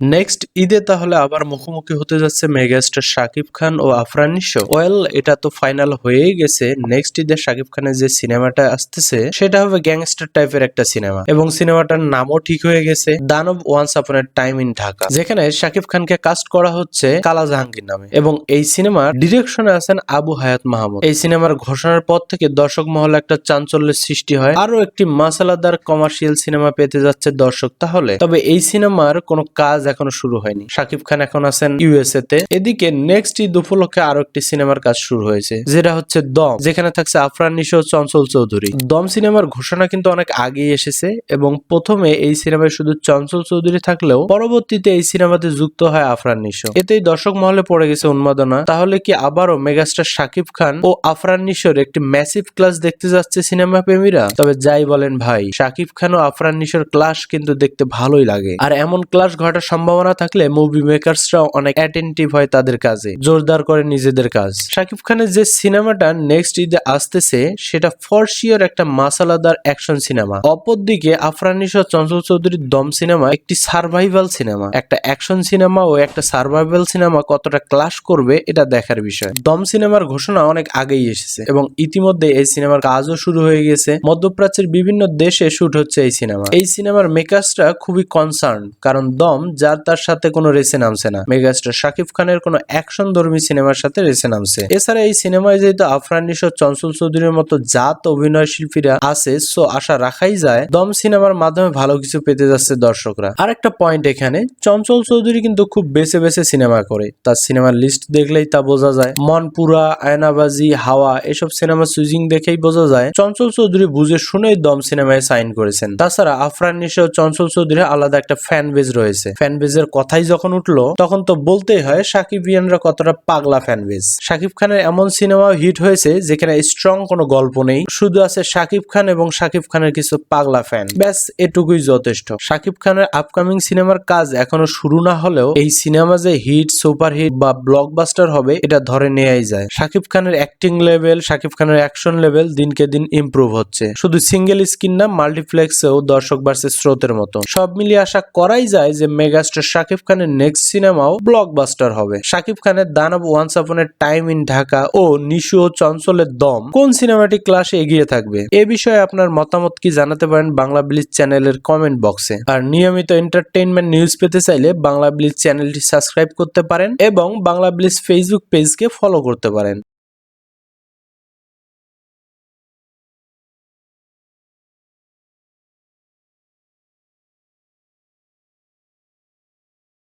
Next ঈদে তাহলে আবার মুখোমুখি হতে যাচ্ছে মেগাস্টার শাকিব খান ও আফরান ওয়েল এটা তো ফাইনাল হয়েই গেছে। নেক্সট ঈদে শাকিব খানের যে সিনেমাটা আসতেছে, সেটা হবে গ্যাংস্টার টাইপের একটা সিনেমা। এবং সিনেমাটার নামও ঠিক হয়ে গেছে, দানব once upon time in Dhaka যেখানে শাকিব খানকে কাস্ট করা হচ্ছে কালা জাহাঙ্গীর নামে। এবং এই সিনেমার ডিরেকশনে আছেন আবু হায়াত মাহমুদ। এই সিনেমার ঘোষণার পর থেকে দর্শক মহলে একটা চাঞ্চল্যের সৃষ্টি হয়। আরও একটি মাসালাদার কমার্শিয়াল সিনেমা পেতে যাচ্ছে দর্শক তাহলে। তবে এই সিনেমার কোনো কাজ এখনও শুরু হয়নি। শাকিব খান এখন আছেন ইউএসএ তে এদিকে নেক্সট ঈদ উপলক্ষে আরও একটি সিনেমার কাজ শুরু হয়েছে, যেটা হচ্ছে দম, যেখানে থাকছে আফরান নিশো চঞ্চল চৌধুরী। দম সিনেমার ঘোষণা কিন্তু অনেক আগেই এসেছে এবং প্রথমে এই সিনেমায় শুধু চঞ্চল চৌধুরী থাকলেও পরবর্তীতে এই সিনেমাতে যুক্ত হয় আফরান নিশো। এতেই দর্শক মহলে পড়ে গেছে উন্মাদনা। তাহলে কি আবারও মেগাস্টার শাকিব খান ও আফরান নিশোর একটি ম্যাসিভ ক্লাস দেখতে যাচ্ছে সিনেমা প্রেমীরা? তবে যাই বলেন ভাই, শাকিব খান ও আফরান নিশোর ক্লাস কিন্তু দেখতে ভালোই লাগে। আর এমন ক্লাস ঘটার সম্ভাবনা থাকলে মুভি মেকার্সরাও অনেক অ্যাটেন্টিভ হয় তাদের কাজে, জোরদার করে নিজেদের কাজ। শাকিব খানের যে সিনেমাটা নেক্সট ঈদে আসতেছে, সেটা ফর একটা মাসালাদার অ্যাকশন সিনেমা অপরদিকে আফরান নিশো চঞ্চল চৌধুরীর দম সিনেমা একটি সার্ভাইভাল সিনেমা একটা অ্যাকশন সিনেমা ও একটা সার্ভাইভাল সিনেমা কতটা ক্লাস করবে, এটা দেখার বিষয়। দম সিনেমার ঘোষণা অনেক আগেই এসেছে এবং ইতিমধ্যে এই সিনেমার কাজও শুরু হয়ে গেছে। মধ্যপ্রাচ্যের বিভিন্ন দেশে শুট হচ্ছে এই সিনেমা এই সিনেমার মেকার্সরা খুবই কনসার্ন কারণ দম যার তার সাথে কোনো রেসে নামছে না। মেগাস্টার শাকিব খানের কোনো অ্যাকশন ধর্মী সিনেমার সাথে রেসে নামছে। এছাড়া এই সিনেমায় যেহেতু আফরান নিশো চঞ্চল চৌধুরীর মতো জাত অভিনয় শিল্পীরা আছে সো আশা রাখাই যায়, দম সিনেমার মাধ্যমে ভালো কিছু পেতে যাচ্ছে দর্শকরা। আর একটা পয়েন্ট এখানে, চঞ্চল চৌধুরী কিন্তু খুব বেছে বেছে সিনেমা করে। তার সিনেমার লিস্ট দেখলেই তা বোঝা যায়। মনপুরা আয়নাবাজি, হাওয়া, এসব সিনেমা সুইজিং দেখেই বোঝা যায়। চঞ্চল চৌধুরী বুঝে শুনেই দম সিনেমায় সাইন করেছেন। তাছাড়া আফরান নিশো চঞ্চল চৌধুরী আলাদা একটা ফ্যান বেজ রয়েছে। ফ্যান বেজের কথাই যখন উঠল, তখন তো বলতেই হয় সাকিবিয়ানরা কতটা পাগলা ফ্যান বেজ শাকিব খানের এমন সিনেমা হিট হয়েছে যেখানে স্ট্রং কোনো গল্প নেই, শুধু আছে শাকিব খান এবং শাকিব খানের কিছু পাগলা ফ্যান ব্যাস, এটুকুই যথেষ্ট। শাকিব খানের আপকামিং সিনেমার কাজ এখনও শুরু না হলেও এই সিনেমা যে হিট সুপার হিট বা ব্লকবাস্টার হবে, এটা ধরে নেওয়াই যায়। শাকিব খানের অ্যাক্টিং লেভেল শাকিব খানের অ্যাকশন লেভেল দিনকে দিন ইমপ্রুভ হচ্ছে। শুধু সিঙ্গেল স্ক্রিন না মাল্টিপ্লেক্সেও দর্শক বাড়ছে স্রোতের মতো। সব মিলিয়ে আশা করাই যায় যে মেগাস্টার শাকিব খানের নেক্সট সিনেমাও ব্লকবাস্টার হবে। শাকিব খানের দানব once upon a time in Dhaka ও নিশু ও চঞ্চলের দম কোন সিনেমাটি ক্লাসে এগিয়ে থাকবে? এ বিষয়ে আপনার মতামত কি জানাতে পারেন বাংলা ব্লিজ চ্যানেলের কমেন্ট বক্সে আর নিয়মিত এন্টারটেইনমেন্ট নিউজ পেতে চাইলে বাংলা ব্লিজ চ্যানেলটি সাবস্ক্রাইব করতে পারেন এবং বাংলা ব্লিজ ফেসবুক পেজকে ফলো করতে পারেন।